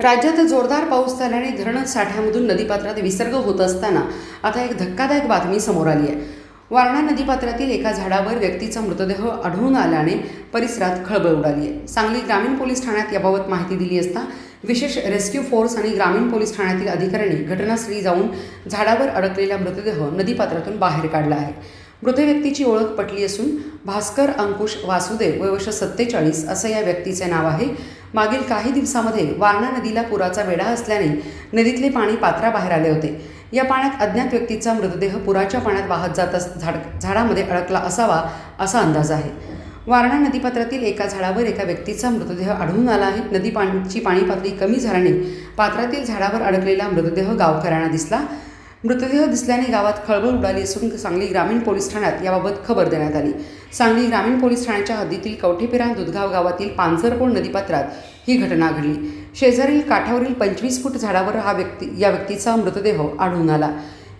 राज्यात जोरदार पाऊस झाल्याने धरण साठ्यामधून नदीपात्रात विसर्ग होत असताना आता एक धक्कादायक बातमी समोर आली आहे. वारणा नदीपात्रातील एका झाडावर व्यक्तीचा मृतदेह आढळून आल्याने परिसरात खळबळ उडाली आहे. सांगली ग्रामीण पोलीस ठाण्यात याबाबत माहिती दिली असता विशेष रेस्क्यू फोर्स आणि ग्रामीण पोलीस ठाण्यातील अधिकाऱ्यांनी घटनास्थळी जाऊन झाडावर अडकलेला मृतदेह नदीपात्रातून बाहेर काढला आहे. मृत व्यक्तीची ओळख पटली असून भास्कर अंकुश वासुदेव वय वर्ष सत्तेचाळीस असं या व्यक्तीचे नाव आहे. मागील काही दिवसामध्ये वारणा नदीला पुराचा वेढा असल्याने नदीतले पाणी पात्राबाहेर आले होते. या पाण्यात अज्ञात व्यक्तीचा मृतदेह पुराच्या पाण्यात वाहत जात अस झाड झाडामध्ये अडकला असावा असा अंदाज आहे. वारणा नदीपात्रातील एका झाडावर एका व्यक्तीचा मृतदेह आढळून आला आहे. नदी पाण्याची पाणी पातळी कमी झाल्याने पात्रातील झाडावर अडकलेला मृतदेह गावकऱ्यांना दिसला. मृतदेह दिसल्याने गावात खळबळ उडाली असून सांगली ग्रामीण पोलीस ठाण्यात याबाबत खबर देण्यात आली. सांगली ग्रामीण पोलीस ठाण्याच्या हद्दीतील कवठेपेरा दुधगाव गावातील पानसरपोळ नदीपात्रात ही घटना घडली. शेजारील काठावरील पंचवीस फूट झाडावर हा व्यक्ती या व्यक्तीचा मृतदेह आढळून आला.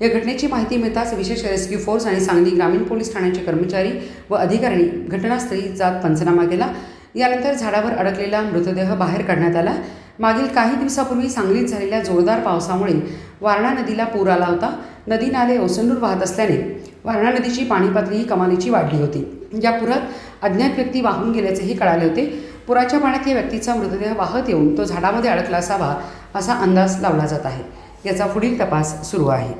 या घटनेची माहिती मिळताच विशेष रेस्क्यू फोर्स आणि सांगली ग्रामीण पोलीस ठाण्याचे कर्मचारी व अधिकाऱ्यांनी घटनास्थळी जात पंचनामा केला. यानंतर झाडावर अडकलेला मृतदेह बाहेर काढण्यात आला. मागील काही दिवसापूर्वी सांगलीत झालेल्या जोरदार पावसामुळे वारणा नदीला पूर आला होता. नदी नाले ओसंडून वाहत असल्याने वारणा नदीची पाणीपातळी ही कमालीची वाढली होती. या पुरात अज्ञात व्यक्ती वाहून गेल्याचेही कळाले होते. पुराच्या पाण्यात या व्यक्तीचा मृतदेह वाहत येऊन तो झाडामध्ये अडकला असावा असा अंदाज लावला जात आहे. याचा पुढील तपास सुरू आहे.